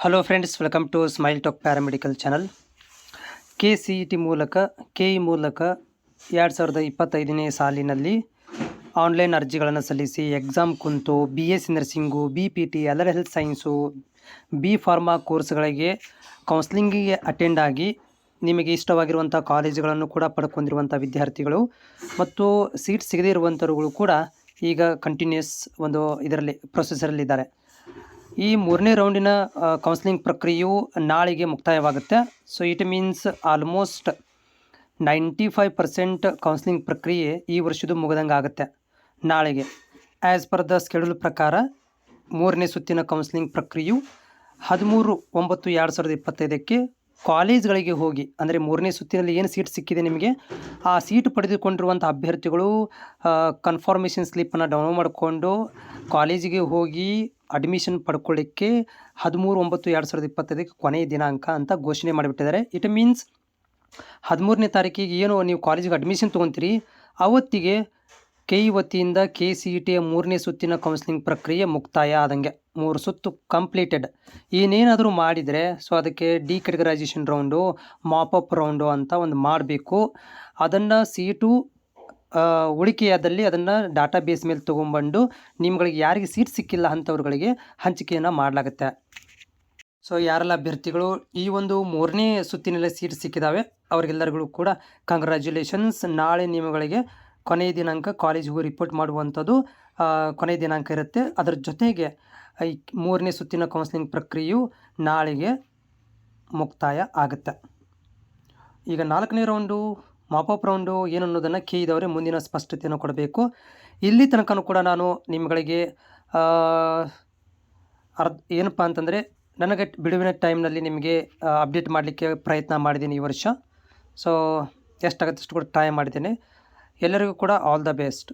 Hello friends welcome to smile talk paramedical channel K C E T ಮೂಲಕ K E ಮೂಲಕ ಎರಡು ಸಾವಿರದ ಇಪ್ಪತ್ತೈದನೇ ಸಾಲಿನಲ್ಲಿ ಆನ್ಲೈನ್ ಅರ್ಜಿಗಳನ್ನು ಸಲ್ಲಿಸಿ ಎಕ್ಸಾಮ್ ಕುಂತು B S C nursing B P T other health science B pharma ಕೋರ್ಸ್ಗಳಿಗೆ ಕೌನ್ಸ್ಲಿಂಗಿಗೆ ಅಟೆಂಡ್ ಆಗಿ ನಿಮಗೆ ಇಷ್ಟವಾಗಿರುವಂಥ ಕಾಲೇಜುಗಳನ್ನು ಕೂಡ ಪಡ್ಕೊಂಡಿರುವಂಥ ವಿದ್ಯಾರ್ಥಿಗಳು ಮತ್ತು ಸೀಟ್ ಸಿಗದೇ ಇರುವಂಥವ್ರುಗಳು ಕೂಡ ಈಗ ಕಂಟಿನ್ಯೂಸ್ ಒಂದು ಇದರಲ್ಲಿ ಪ್ರೊಸೆಸರಲ್ಲಿದ್ದಾರೆ ಈ ಮೂರನೇ ರೌಂಡಿನ ಕೌನ್ಸಿಲಿಂಗ್ ಪ್ರಕ್ರಿಯೆಯು ನಾಳೆಗೆ ಮುಕ್ತಾಯವಾಗುತ್ತೆ. So it means almost ninety five percent counselling ಪ್ರಕ್ರಿಯೆ ಈ ವರ್ಷದ ಮುಗಿದಂಗೆ ಆಗುತ್ತೆ ನಾಳೆಗೆ. ಆ್ಯಸ್ ಪರ್ ದ ಸ್ಕೆಡ್ಯೂಲ್ ಪ್ರಕಾರ, ಮೂರನೇ ಸುತ್ತಿನ ಕೌನ್ಸಿಲಿಂಗ್ ಪ್ರಕ್ರಿಯೆಯು ಹದಿಮೂರು ಒಂಬತ್ತು ಎರಡು ಸಾವಿರದ ಇಪ್ಪತ್ತೈದಕ್ಕೆ ಕಾಲೇಜ್ಗಳಿಗೆ ಹೋಗಿ, ಅಂದರೆ ಮೂರನೇ ಸುತ್ತಿನಲ್ಲಿ ಏನು ಸೀಟ್ ಸಿಕ್ಕಿದೆ ನಿಮಗೆ? ಆ ಸೀಟ್ ಪಡೆದುಕೊಂಡಿರುವಂಥ ಅಭ್ಯರ್ಥಿಗಳು ಕನ್ಫರ್ಮೇಷನ್ ಸ್ಲಿಪ್ಪನ್ನು ಡೌನ್ಲೋಡ್ ಮಾಡಿಕೊಂಡು ಕಾಲೇಜಿಗೆ ಹೋಗಿ ಅಡ್ಮಿಷನ್ ಪಡ್ಕೊಳ್ಳಿಕ್ಕೆ ಹದಿಮೂರು ಒಂಬತ್ತು ಎರಡು ಸಾವಿರದ ಇಪ್ಪತ್ತೈದಕ್ಕೆ ಕೊನೆಯ ದಿನಾಂಕ ಅಂತ ಘೋಷಣೆ ಮಾಡಿಬಿಟ್ಟಿದ್ದಾರೆ. ಇಟ್ ಮೀನ್ಸ್ ಹದಿಮೂರನೇ ತಾರೀಕಿಗೆ ಏನು ನೀವು ಕಾಲೇಜಿಗೆ ಅಡ್ಮಿಷನ್ ತೊಗೊತೀರಿ? ಅವತ್ತಿಗೆ ಕೆ ಇ ವತಿಯಿಂದ ಕೆ ಸಿ ಇ ಟಿಯ ಮೂರನೇ ಸುತ್ತಿನ ಕೌನ್ಸಿಲಿಂಗ್ ಪ್ರಕ್ರಿಯೆ ಮುಕ್ತಾಯ ಆದಂಗೆ. ಮೂರು ಸುತ್ತು ಕಂಪ್ಲೀಟೆಡ್ ಏನೇನಾದರೂ ಮಾಡಿದರೆ ಸೊ ಅದಕ್ಕೆ decategorisation round mop up round ಅಂತ ಒಂದು ಮಾಡಬೇಕು. ಅದನ್ನು ಸೀಟು ಉಳಿಕೆಯಾದಲ್ಲಿ ಅದನ್ನು ಡಾಟಾ ಬೇಸ್ ಮೇಲೆ ತೊಗೊಂಬಂಡು ನಿಮ್ಗಳಿಗೆ ಯಾರಿಗೆ ಸೀಟ್ ಸಿಕ್ಕಿಲ್ಲ ಅಂಥವ್ರುಗಳಿಗೆ ಹಂಚಿಕೆಯನ್ನು ಮಾಡಲಾಗುತ್ತೆ. ಸೊ ಯಾರೆಲ್ಲ ಅಭ್ಯರ್ಥಿಗಳು ಈ ಒಂದು ಮೂರನೇ ಸುತ್ತಿನಲ್ಲಿ ಸೀಟ್ ಸಿಕ್ಕಿದ್ದಾವೆ ಅವರಿಗೆಲ್ಲರಿಗೂ ಕೂಡ ಕಂಗ್ರ್ಯಾಚುಲೇಷನ್ಸ್ ನಾಳೆ ನಿಮ್ಮಗಳಿಗೆ ಕೊನೆಯ ದಿನಾಂಕ ಕಾಲೇಜಿಗೂ ರಿಪೋರ್ಟ್ ಮಾಡುವಂಥದ್ದು ಕೊನೆಯ ದಿನಾಂಕ ಇರುತ್ತೆ. ಅದರ ಜೊತೆಗೆ ಈ ಮೂರನೇ ಸುತ್ತಿನ ಕೌನ್ಸಿಲಿಂಗ್ ಪ್ರಕ್ರಿಯೆಯು ನಾಳೆಗೆ ಮುಕ್ತಾಯ ಆಗುತ್ತೆ. ಈಗ ನಾಲ್ಕನೇ ರೌಂಡು ಮಾಪಪ್ ರೌಂಡು ಏನು ಅನ್ನೋದನ್ನು ಕೆ ಮುಂದಿನ ಸ್ಪಷ್ಟತೆಯನ್ನು ಕೊಡಬೇಕು. ಇಲ್ಲಿ ತನಕನೂ ಕೂಡ ನಾನು ನಿಮ್ಗಳಿಗೆ ಅರ್ಧ, ಏನಪ್ಪ ಅಂತಂದರೆ ನನಗೆ ಬಿಡುವಿನ ಟೈಮ್ನಲ್ಲಿ ನಿಮಗೆ ಅಪ್ಡೇಟ್ ಮಾಡಲಿಕ್ಕೆ ಪ್ರಯತ್ನ ಮಾಡಿದ್ದೀನಿ ಈ ವರ್ಷ. ಸೊ ಎಷ್ಟಾಗುತ್ತೆ ಅಷ್ಟು ಕೂಡ ಟ್ರೈ ಮಾಡಿದ್ದೇನೆ. ಎಲ್ಲರಿಗೂ ಕೂಡ ಆಲ್ ದ ಬೆಸ್ಟ್